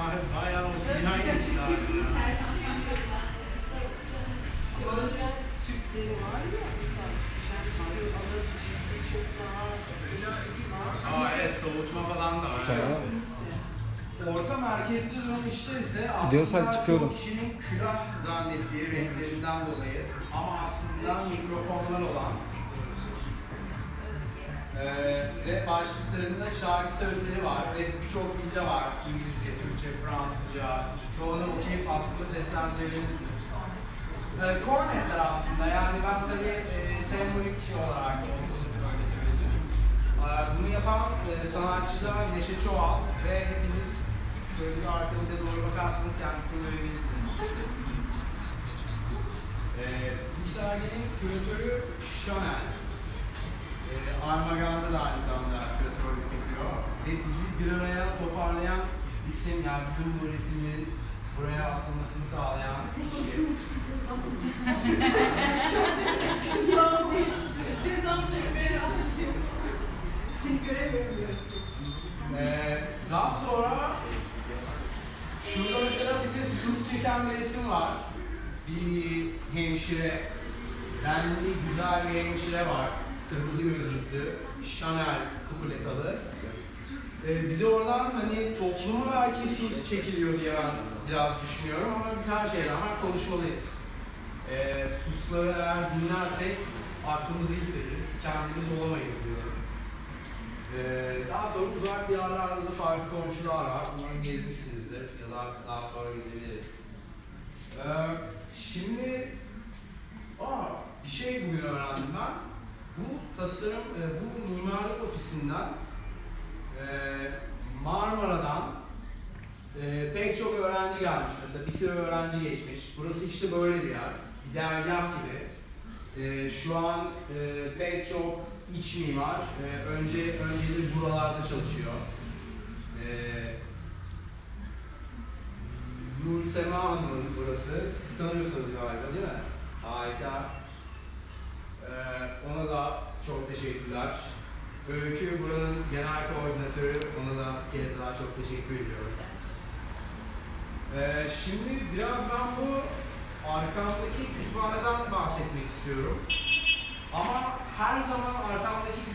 Bayağı. Türkleri var ya mesela çok daha. Aa evet soğutma falan da var. Evet. Orta merkezli duran işler ise Diyorsan aslında çıkıyorum. çoğu kişinin külah zannettiği renklerinden dolayı ama aslında mikrofonlar olan eee, ve başlıklarında şarkı sözleri var ve birçok dilde var. İngilizce, seslendirebilirsiniz. Eee kornetler aslında yani ben tabii eee sembolik şey olarak olsun öyle söyleyeceğim. Eee, Bunu yapan eee, sanatçı da Neşe Çoğal ve hepiniz şöyle bir arkanıza doğru bakarsanız kendisini görebilirsiniz. Eee bu serginin küratörü Chanel. Eee Armaganda da aynı zamanda küratörlük yapıyor. Ve bizi bir araya toparlayan isim yani bütün bu resimlerin buraya asılmasını sağlayan kişi. Cezam Cezam çekmeye razıyım. Seni göremiyorum diyorum. Ee, daha sonra şurada mesela bize sus çeken bir resim var. Bir hemşire, benli güzel bir hemşire var. Kırmızı gözlüklü, Chanel kupuletalı. Ee, bize oradan hani topluma belki sus çekiliyor diye ben biraz düşünüyorum ama biz her şeye rağmen konuşmalıyız. Ee, susları eğer dinlersek aklımızı yitiririz, kendimiz olamayız diyorum. Ee, daha sonra uzak diyarlarda da farklı komşular var. Umarım gezmişsinizdir ya da daha sonra gezebiliriz. Ee, şimdi aa, bir şey bugün öğrendim ben. Bu tasarım, e, bu mimarlık ofisinden e, Marmara'dan e, pek çok öğrenci gelmiş. Mesela bir sürü öğrenci geçmiş. Burası işte böyle bir yer. Bir dergah gibi. E, şu an e, pek çok iç mimar e, önce önceleri buralarda çalışıyor. E, Nur Sema Hanım'ın burası. Siz tanıyorsunuz galiba değil mi? Harika. E, ona da çok teşekkürler. Öykü buranın genel koordinatörü. Ona da bir kez daha çok teşekkür ediyorum. Ee, şimdi biraz ben bu arkamdaki kütüphaneden bahsetmek istiyorum. Ama her zaman arkamdaki kütüphane